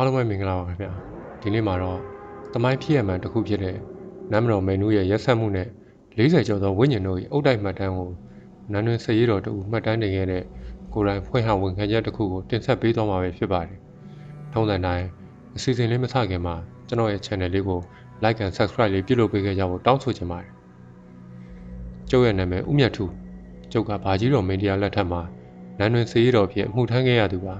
အားလုံးပဲမင်္ဂလာပါခင်ဗျာဒီနေ့မှာတော့တမိုင်းဖြစ်ရမှန်တစ်ခုဖြစ်တဲ့နမ်မတော်မေနူရဲ့ရက်ဆက်မှုနဲ့40ကျော်သောဝိညာဉ်တို့၏အုတ်တိုက်မှတ်တမ်းကိုနန်းတွင်စရေးတော်တူမှတ်တမ်းတင်ခဲ့တဲ့ကိုယ်တိုင်ဖွင့်ဟဝန်ခံချက်တစ်ခုကိုတင်ဆက်ပေးသွားမှာပဲဖြစ်ပါတယ်ထုံးစံတိုင်းအစီအစဉ်လေးမစခင်မှာကျွန်တော်ရဲ့ channel လေးကို like and subscribe လေးပြုလုပ်ပေးခဲ့ကြဖို့တောင်းဆိုချင်ပါတယ်ကျုပ်ရဲ့နာမည်ဦးမြတ်ထူကျုပ်ကဘာကြီးတော်မင်းတရားလက်ထက်မှာနန်းတွင်စရေးတော်ဖြစ်အမှုထမ်းခဲ့ရသူပါ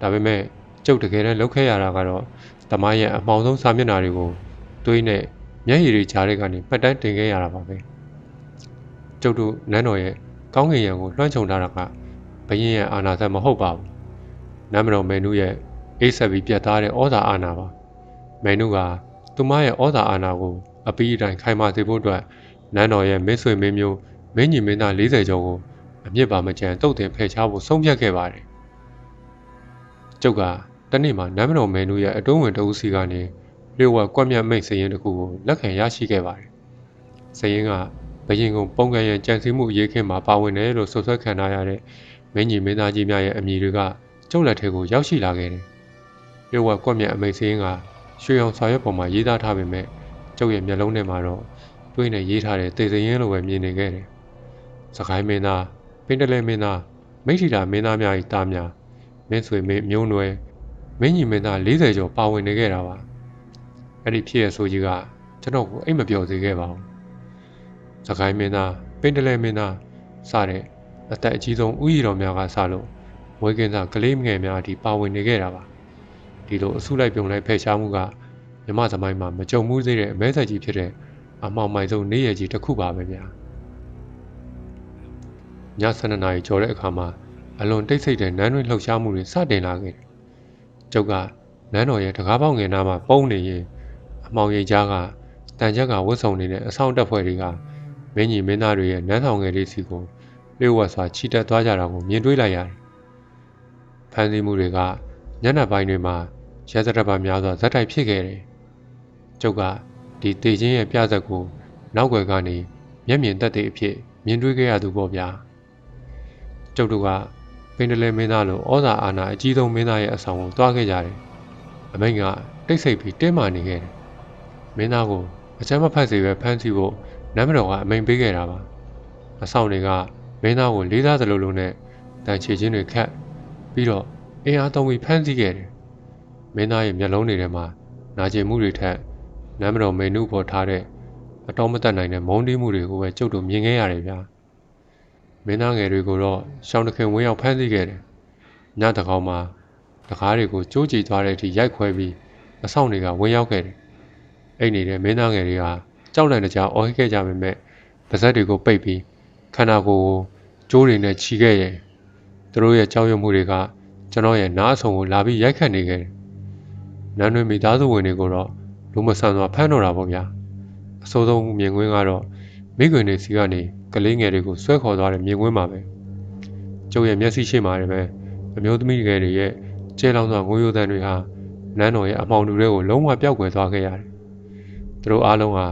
ဒါပေမဲ့ ကျုပ်တကယ်တမ်းလုပ်ခဲ့ရတာကတော့တမိုင်းရဲ့အမှောင်ဆုံးစာမျက်နှာတွေကိုသွေးနဲ့မျက်ရည်တွေကြားတွေကနေမှတ်တမ်းတင်ခဲ့ရတာပါပဲကျုပ်တို့နန်းတော်ရဲ့ကောင်းကင်ရံကိုလွှမ်းခြုံထားတာကဘရင်ရဲ့အာဏာသက်မဟုတ်ပါဘူးနန်းမတော်မယ်နုရဲ့အိဆက်ပြီးပြတ်သားတဲ့ဩဇာအာဏာပါမယ်နုကသူမရဲ့ဩဇာအာဏာကိုအပီးအတိုင်းခိုင်မာစေဖို့အတွက်နန်းတော်ရဲ့မင်းဆွေမင်းမျိုးမင်းညီမင်းသား40ကျော်ကိုအမြင့်ပါမကြံတုတ်တင်ဖယ်ရှားဖို့ဆုံးဖြတ်ခဲ့ပါတယ်ကျုပ်က တနေ့မှာနမ်းမတော်မဲနူရဲ့အတွင်းဝင်တဦးစီကနေလျှို့ဝှက်ကွက်မြတ်မိတ်စရင်တစ်ခုကိုလက်ခံရရှိခဲ့ပါတယ်။စရင်ကဘရင်ကုံပုံကံရန်ကြံစည်မှုအရေးခင်မှာပါဝင်တယ်လို့ဆွဆွဲခံထားရတဲ့မင်းကြီးမင်းသားကြီးများရဲ့အမည်တွေကကျုပ်လက်ထဲကိုရောက်ရှိလာခဲ့တယ်။လျှို့ဝှက်ကွက်မြတ်အမိတ်စရင်ကရွှေအောင်စာရွက်ပေါ်မှာရေးသားထားပေမဲ့ကျုပ်ရဲ့မျက်လုံးထဲမှာတော့တွေးနေရေးထားတဲ့တေစရင်လိုပဲမြင်နေခဲ့တယ်။စကိုင်းမင်းသားပင်တလဲမင်းသားမိထီလာမင်းသားများ၏တားများမင်းဆွေမင်းမျိုးနွယ် မင်းကြီးမင်းသား40ကျော်ပါဝင်နေခဲ့တာပါအဲ့ဒီဖြစ်ရဆိုကြီးကကျွန်တော်ကိုအိတ်မပြောသေးခဲ့ပါဘူးစကိုင်းမင်းသားပင်တလဲမင်းသားစတဲ့အသက်အကြီးဆုံးဥယျာဉ်တော်များကစလို့ဝေကင်းသားကလေးငယ်များအထိပါဝင်နေခဲ့တာပါဒီလိုအစုလိုက်ပြုံလိုက်ဖယ်ရှားမှုကမြမသမိုင်းမှာမကြုံမှုသေးတဲ့အမဲဆက်ကြီးဖြစ်တဲ့အမောင်မိုင်ဆုံးနေရကြီးတစ်ခုပါပဲဗျာည7:00နာရီကျော်တဲ့အခါမှာအလွန်တိတ်ဆိတ်တဲ့နန်းတွင်လှုပ်ရှားမှုတွေစတင်လာခဲ့တယ်။ ကျုပ်ကနန်းတော်ရဲ့တကားပေါက်ငယ်နားမှာပုံနေရင်အမောင်ရိပ်ကြားကတန်ချက်ကဝတ်စုံနေတဲ့အဆောင်တက်ဖွဲ့တွေကမင်းကြီးမင်းသားတွေရဲ့နန်းဆောင်ငယ်လေးစီကိုလျှို့ဝှက်စွာချီတက်သွားကြတာကိုမြင်တွေ့လိုက်ရတယ်။ဖန်ဆီးမှုတွေကညနေပိုင်းတွေမှာရဲစရက်ပါများစွာဇက်တိုက်ဖြစ်ခဲ့တယ်။ကျုပ်ကဒီတေချင်းရဲ့ပြသက်ကိုနောက်ွယ်ကနေမျက်မြင်သက်သေအဖြစ်မြင်တွေ့ခဲ့ရသူပေါ့ဗျာ။ကျုပ်တို့က ပင်တလဲမင်းသားလိုဩဇာအာဏာအကြီးဆုံးမင်းသားရဲ့အဆောင်ကိုတွားခဲ့ကြတယ်။အမိန့်ကတိတ်ဆိတ်ပြီးတင်းမာနေခဲ့တယ်။မင်းသားကိုအချမ်းမဖတ်စေပဲဖမ်းဆီးဖို့နမ်းမတော်ကအမိန့်ပေးခဲ့တာပါ။အဆောင်တွေကမင်းသားကိုလေးစားသလိုလိုနဲ့တန်ချေချင်းတွေခတ်ပြီးတော့အင်အားသုံးပြီးဖမ်းဆီးခဲ့တယ်။မင်းသားရဲ့မျက်လုံးတွေထဲမှာနာကျင်မှုတွေထက်နမ်းမတော်မေနုပေါ်ထားတဲ့အတော်မတက်နိုင်တဲ့မုန်းတီးမှုတွေကိုပဲကျုပ်တို့မြင်ခဲ့ရတယ်ဗျာ။ မင်းသားငယ်တွေကိုတော့ရှောင်းတခင်ဝင်းရောက်ဖမ်းဆီးခဲ့တယ်။ညတကောင်မှာတကားတွေကိုကြိုးကြည်သွားတဲ့အထိရိုက်ခွဲပြီးအဆောင်တွေကဝင်းရောက်ခဲ့တယ်။အဲ့နေတဲ့မင်းသားငယ်တွေကကြောက်လန့်တကြားအော်ဟစ်ခဲ့ကြပေမဲ့ပါဇက်တွေကိုပိတ်ပြီးခန္ဓာကိုယ်ကိုကြိုးတွေနဲ့ချီခဲ့ရင်သူတို့ရဲ့ကြောက်ရွံ့မှုတွေကကျွန်တော်ရဲ့နားအဆုံကိုလာပြီးရိုက်ခတ်နေခဲ့တယ်။နန်းတွင်မိသားစုဝင်တွေကိုတော့လူမဆန်စွာဖမ်းတော့တာပေါ့ဗျာ။အဆိုးဆုံးမြင်ကွင်းကတော့မိခွင်တွေစီကနေ ကလေးငယ်တွေကိုဆွဲခေါ်သွားတဲ့မြင်ကွင်းပါပဲကျုပ်ရဲ့မျက်စိရှိမှလည်းပဲအမျိုးသမီးငယ်တွေရဲ့ကျဲလောင်စွာငိုယိုသံတွေဟာနန်းတော်ရဲ့အမောင်တူတွေကိုလုံးဝပျောက်ကွယ်သွားခဲ့ရတယ်သူတို့အားလုံးဟာ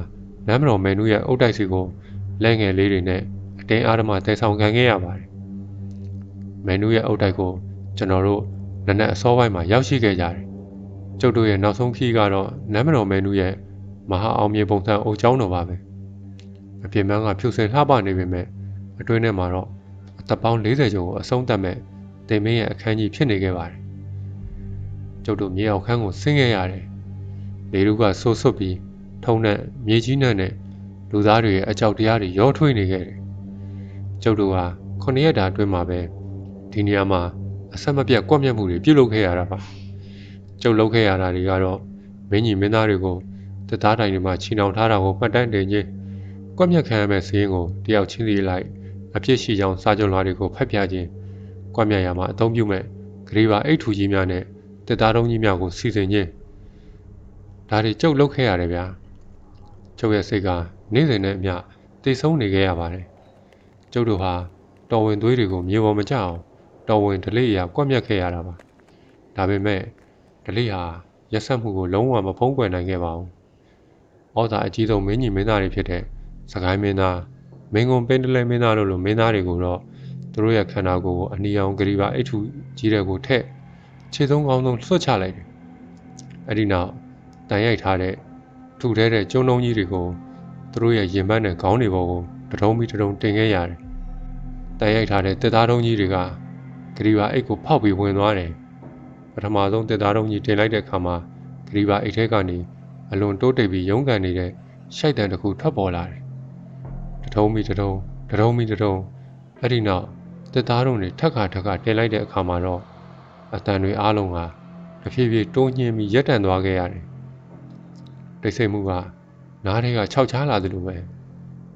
နန်းမတော်မယ်နူးရဲ့အုတ်တိုက်စီကိုလက်ငယ်လေးတွေနဲ့အတင်းအားဓမ္မတဲဆောင်ခံခဲ့ရပါတယ်မယ်နူးရဲ့အုတ်တိုက်ကိုကျွန်တော်တို့နနက်အစောပိုင်းမှာရောက်ရှိခဲ့ကြတယ်ကျုပ်တို့ရဲ့နောက်ဆုံးခီးကတော့နန်းမတော်မယ်နူးရဲ့မဟာအောင်မြေပုံစံအုတ်ကျောင်းတော်ပါပဲ အပြင်ပန်းကဖြူစင်လှပနေပေမဲ့အတွင်းထဲမှာတော့အသက်ပေါင်း40ကျော်ကိုအဆုံးသတ်မဲ့တင်မင်းရဲ့အခန်းကြီးဖြစ်နေခဲ့ပါတယ်။ကျုပ်တို့မြေအောင်ခန်းကိုဆင်းခဲ့ရတယ်။လေလူကဆိုးဆွတ်ပြီးထုံနဲ့မြေကြီးနဲ့နဲ့လူသားတွေရဲ့အကြောက်တရားတွေရောထွေးနေခဲ့တယ်။ကျုပ်တို့ဟာခုနှစ်ရက်တာအတွင်းမှာပဲဒီနေရာမှာအဆက်မပြတ်ကွက်မြက်မှုတွေပြုလုပ်ခဲ့ရတာပါ။ကျုပ်လုပ်ခဲ့ရတာတွေကတော့မင်းကြီးမင်းသားတွေကိုတသားတိုင်တွေမှာချီနှောင်ထားတာကိုမှတ်တမ်းတင်ခြင်း ကွက်မြက်ခံရမဲ့စည်းရင်ကိုတယောက်ချင်းစီလိုက်အဖြစ်ရှိကြောင်းစာချုပ်လွှာတွေကိုဖတ်ပြခြင်းကွက်မြက်ရမှာအသုံးပြုမဲ့ဂရီပါအိတ်ထူကြီးများနဲ့တက်သားတုံးကြီးများကိုစီစဉ်ခြင်းဒါတွေကြုတ်လုတ်ခဲ့ရတယ်ဗျာကျုပ်ရဲ့စိတ်ကနေ့စဉ်နဲ့အမျှတိတ်ဆုံးနေခဲ့ရပါတယ်ကျုပ်တို့ဟာတော်ဝင်သွေးတွေကိုမြေပေါ်မကျအောင်တော်ဝင်ဒလိရာကွက်မြက်ခဲ့ရတာပါဒါပေမဲ့ဒလိဟာရက်ဆက်မှုကိုလုံးဝမဖုံးကွယ်နိုင်ခဲ့ပါဘူးဩဇာအကြီးဆုံးမင်းကြီးမင်းသားတွေဖြစ်တဲ့ စကိုင်းမင်းသားမင်းကုံပင်တလဲမင်းသားတို့လိုမင်းသားတွေကိုတော့သူတို့ရဲ့ခန္ဓာကိုယ်ကိုအနီအောင်ဂရီပါအိတ်ထူကြီးတဲ့ကိုထက်ခြေဆုံးကောင်းဆုံးဆွတ်ချလိုက်တယ်အဲ့ဒီနောက်တန်ရိုက်ထားတဲ့ထူထဲတဲ့ကျုံလုံးကြီးတွေကိုသူတို့ရဲ့ရင်ဘတ်နဲ့ခေါင်းတွေပေါ်ကိုတထုံးပြီးတထုံးတင်ခဲ့ရတယ်တန်ရိုက်ထားတဲ့တစ်သားတုံးကြီးတွေကဂရီဘာအိတ်ကိုဖောက်ပြီးဝင်သွားတယ်ပထမဆုံးတစ်သားတုံးကြီးတင်လိုက်တဲ့အခါမှာဂရီဘာအိတ်ထဲကနေအလွန်တိုးတိတ်ပြီးရုန်းကန်နေတဲ့ရှိုက်တန်တစ်ခုထွက်ပေါ်လာတယ်တ ထုံးပြီးတထုံးတထုံးပြီးတထုံးအဲ့ဒီနောက်တစ်သားတုံးတွေထက်ခါထက်ခါတင်လိုက်တဲ့အခါမှာတော့အတန်တွေအားလုံးကတဖြည်းဖြည်းတိုးညှင်းပြီးရက်တန်သွားခဲ့ရတယ်တိတ်ဆိတ်မှုကနားထဲကခြောက်ချားလာသလိုပဲ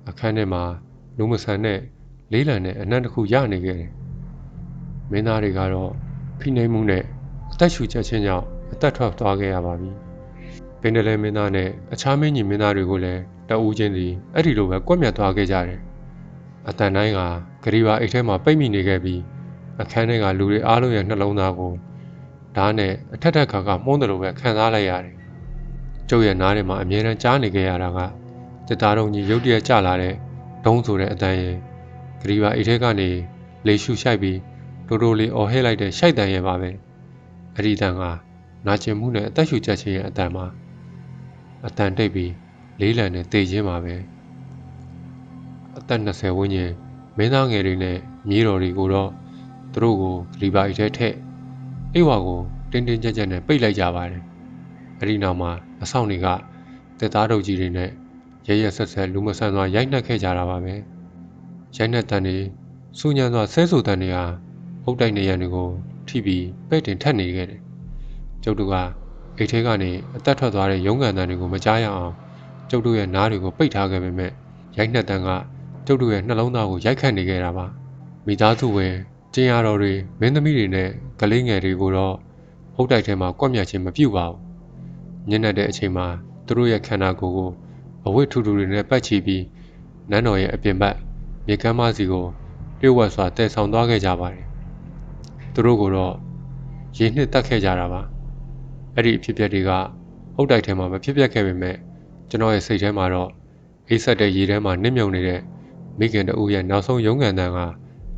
အခန်းထဲမှာလူမဆန်တဲ့လေးလံနဲ့အနံ့တစ်ခုရနေခဲ့တယ်မင်းသားတွေကတော့ဖိနှိပ်မှုနဲ့အသက်ရှူချက်ချင်းကြောင့်အသက်ထွက်သွားခဲ့ရပါပြီပင်တလဲမင်းသားနဲ့အခြားမင်းကြီးမင်းသားတွေကိုလည်း တအူးချင်းစီအဲ့ဒီလိုပဲကွက်မြတ်သွားခဲ့ကြတယ်အတန်တိုင်းကဂရီဘာအိတ်ထဲမှာပိတ်မိနေခဲ့ပြီးအခန်းထဲကလူတွေအားလုံးရဲ့နှလုံးသားကိုဓာတ်နဲ့အထက်ထက်ခါကမှုန်းတယ်လို့ပဲခံစားလိုက်ရတယ်ကျုပ်ရဲ့နားထဲမှာအမြဲတမ်းကြားနေခဲ့ရတာကတစ်သားလုံးကြီးရုတ်တရက်ကျလာတဲ့ဒုံးဆိုတဲ့အတန်ရဲ့ဂရီဘာအိတ်ထဲကနေလေရှူရှိုက်ပြီးတိုးတိုးလေးအော်ဟဲလိုက်တဲ့ရှိုက်တန်ရဲ့ပါပဲအဲ့ဒီတန်ကနာကျင်မှုနဲ့အသက်ရှူချက်ခြင်းရဲ့အတန်မှာအတန်တိတ်ပြီး လေးလံနဲ့တေခြင်းပါပဲအသက်20ဝန်းကျင်မင်းသားငယ်တွေနဲ့မြေးတော်တွေကိုတော့သူတို့ကိုဂရီဘာအိတ်ထဲထည့်အိဝါကိုတင်းတင်းကြပ်ကြပ်နဲ့ပိတ်လိုက်ကြပါတယ်အဲ့ဒီနောက်မှာအဆောင်တွေကတက်သားတုပ်ကြီးတွေနဲ့ရရဆက်ဆက်လူမဆန်စွာရိုက်နှက်ခဲ့ကြတာပါပဲရိုက်နှက်တန်တွေစူညံစွာဆဲဆူတန်တွေဟာဟုတ်တိုက်နေရန်တွေကိုထိပြီးပဲ့တင်ထက်နေခဲ့တယ်ကျုပ်တို့ကအိတ်ထဲကနေအသက်ထွက်သွားတဲ့ရုံးကန်တန်တွေကိုမကြားရအောင် ကျုပ်တို့ရဲ့နားတွေကိုပိတ်ထားခဲ့ပေမဲ့ရိုက်နှက်တန်ကကျုပ်တို့ရဲ့နှလုံးသားကိုရိုက်ခတ်နေခဲ့တာပါမိသားစုဝင်ကျင်းရတော်တွေမင်းသမီးတွေနဲ့ကလေးငယ်တွေကိုတော့ဟုတ်တိုက်ထဲမှာကွက်မြတ်ခြင်းမပြုပါဘူးညနေတဲ့အချိန်မှာသူတို့ရဲ့ခန္ဓာကိုယ်ကိုအဝတ်ထူထူတွေနဲ့ပတ်ချီပြီးနန်းတော်ရဲ့အပြင်ဘက်မြေကမ်းမစီကိုလျှို့ဝှက်စွာတည်ဆောင်သွားခဲ့ကြပါတယ်။သူတို့ကိုတော့ရေနှစ်တက်ခဲ့ကြတာပါ။အဲ့ဒီအဖြစ်အပျက်တွေကဟုတ်တိုက်ထဲမှာမဖြစ်ပျက်ခဲ့ပေမဲ့ ကျွန်တော်ရဲ့စိတ်ထဲမှာတော့အေးဆက်တဲ့ရေထဲမှာနစ်မြုံနေတဲ့မိခင်တဦးရဲ့နောက်ဆုံးရုန်းကန်တန်က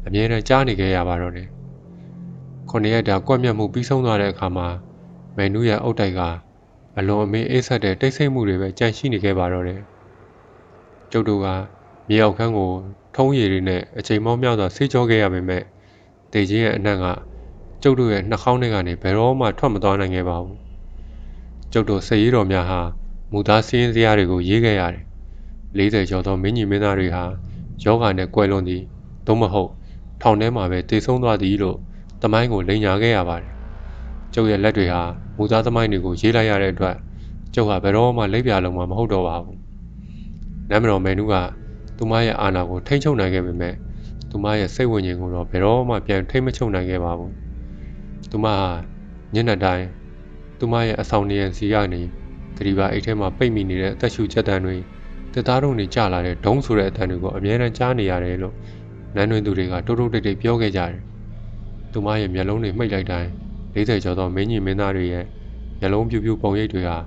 အမြဲတမ်းကြားနေခဲ့ရပါတော့တယ်။ခုနှစ်ရက်တာကွက်မြတ်မှုပြီးဆုံးသွားတဲ့အခါမှာမယ်နူးရဲ့အုတ်တိုက်က။အလွန်အမင်းအေးဆက်တဲ့တိတ်ဆိတ်မှုတွေပဲကြန့်ရှိနေခဲ့ပါတော့တယ်။ကျုပ်တို့ကမြေအောက်ခန်းကို ထုံးရည်တွေနဲ့အချိန်မောင်းများစွာဆေးကြောခဲ့ရပေမဲ့တေချင်းရဲ့အနှံ့ကကျုပ်တို့ရဲ့နှာခေါင်းထဲကနေဘယ်တော့မှထွက်မသွားနိုင်ခဲ့ပါဘူး။ကျုပ်တို့စည်ရည်တော်များဟာ မူသားစည်းရင်းစရာတွေကိုရေးခဲ့ရတယ်။40ကျော်သောမင်းကြီးမင်းသားတွေဟာယောဂာနဲ့ကွယ်လွန်သည်သို့မဟုတ်ထောင်ထဲမှာပဲတည်ဆုံးသွားသည်လို့တမိုင်းကိုလိန်ညာခဲ့ရပါတယ်။ကျုပ်ရဲ့လက်တွေဟာမူသားသမိုင်းတွေကိုရေးလိုက်ရတဲ့အတွက်ကျုပ်ဟာဘယ်တော့မှလက်ပြလုံးမှမဟုတ်တော့ပါဘူး။နမ်မတော်မယ်နူးကသူမရဲ့အာဏာကိုထိမ့်ချုပ်နိုင်ခဲ့ပေမဲ့သူမရဲ့စိတ်ဝိညာဉ်ကိုတော့ဘယ်တော့မှပြန်ထိမ့်မချုပ်နိုင်ခဲ့ပါဘူး။သူမဟာညနေတိုင်းသူမရဲ့အဆောင်နေရန်စီကနေ ဂရီဘာအိတ်ထဲမှာပိတ်မိနေတဲ့အသက်ရှူချက်တန်တွေတက်သားတို့နေကြလာတဲ့ဒုံးဆိုတဲ့အတန်တွေကိုအမြဲတမ်းကြားနေရတယ်လို့နန်းတွင်သူတွေကတိုးတိုးတိတ်တိတ်ပြောခဲ့ကြတယ်။သူမရဲ့မျက်လုံးတွေမှိတ်လိုက်တိုင်း40ကျော်သောမင်းကြီးမင်းသားတွေရဲ့မျက်လုံးပြူပြူပုံရိပ်တွေဟာ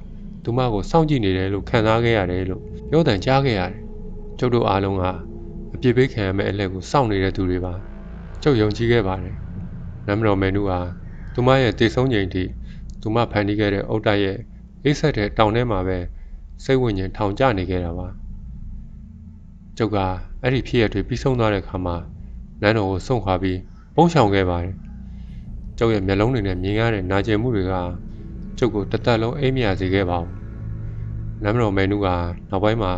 သူမကိုစောင့်ကြည့်နေတယ်လို့ခံစားခဲ့ရတယ်လို့ပြောတန်ကြားခဲ့ရတယ်။ကျုပ်တို့အားလုံးကအပြစ်ပေးခံရမယ့်အလှည့်ကိုစောင့်နေတဲ့သူတွေပါ။ကျုပ်ယုံကြည်ခဲ့ပါတယ်။နမ်မတော်မယ်နူဟာသူမရဲ့တေဆုံးချိန်ထိသူမဖန်တီးခဲ့တဲ့အုတ်တိုက်ရဲ့ အိတ်ဆက်တဲ့တောင်ထဲမှာပဲစိတ်ဝိညာဉ်ထောင်ကျနေခဲ့တာပါ။ကျုပ်ကအဲ့ဒီဖြစ်ရတွေပြီးဆုံးသွားတဲ့အခါမှာနန်းတော်ကိုစွန့်ခွာပြီးပုံရှောင်ခဲ့ပါတယ်။ကျုပ်ရဲ့မျက်လုံးတွေနဲ့မြင်ရတဲ့နာကျင်မှုတွေကကျုပ်ကိုတသက်လုံးအိမ်မရစေခဲ့ပါဘူး။နမ်မတော်မဲနူးကနောက်ပိုင်းမှာ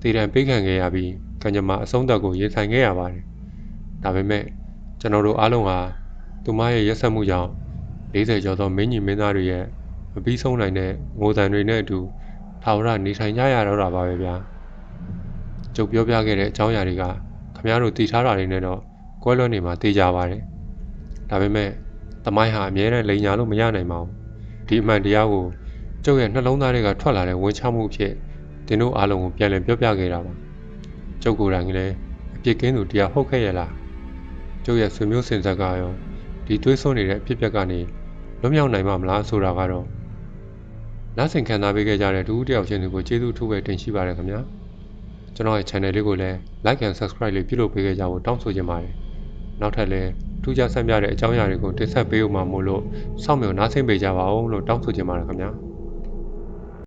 တည်တံပေးခံခဲ့ရပြီးကံကြမ္မာအဆုံးသက်ကိုရင်ဆိုင်ခဲ့ရပါတယ်။ဒါပေမဲ့ကျွန်တော်တို့အားလုံးဟာသူမရဲ့ရက်ဆက်မှုကြောင့်40ကျော်သောမင်းကြီးမင်းသားတွေရဲ့ မပြီးဆုံးနိုင်တဲ့ငိုတန်တွေနဲ့အတူထာဝရနေထိုင်ကြရတော့တာပါပဲဗျာ။ကျုပ်ပြောပြခဲ့တဲ့အကြောင်းအရာတွေကခမည်းတော်တည်ထားတာတွေနဲ့တော့ကွဲလွဲနေမှာသိကြပါတယ်။ဒါပေမဲ့တမိုင်းဟာအမြဲတမ်းလိန်ညာလို့မရနိုင်ပါဘူးဒီအမှန်တရားကိုကျုပ်ရဲ့နှလုံးသားတွေကထွက်လာတဲ့ဝင်ချမှုဖြစ်တင်တို့အားလုံးကိုပြန်လည်ပြောပြခဲ့တာပါကျုပ်ကိုယ်တိုင်ကလည်းအပြစ်ကင်းသူတရားဟုတ်ခဲ့ရလားကျုပ်ရဲ့ဆွေမျိုးစင်ဆက်ကရောဒီတွေးဆွနေတဲ့အဖြစ်ပြက်ကနေလွတ်မြောက်နိုင်မှာမလားဆိုတာကတော့ နားဆင်ခံစားပေးခဲ့ကြတဲ့ဒူးတယောက်ချင်းတွေကိုကျေးဇူးထူးပဲတင်ရှိပါရခင်ဗျာကျွန်တော်ရဲ့ channel လေးကိုလည်း like and subscribe လေးပြုလုပ်ပေးခဲ့ကြဖို့တောင်းဆိုချင်ပါတယ်နောက်ထပ်လည်းထူးခြားဆန်းပြတဲ့အကြောင်းအရာတွေကိုတင်ဆက်ပေးဦးမှာမို့လို့စောင့်မျှော်နားဆင်ပေးကြပါဦးလို့တောင်းဆိုချင်ပါတယ်ခင်ဗျာ။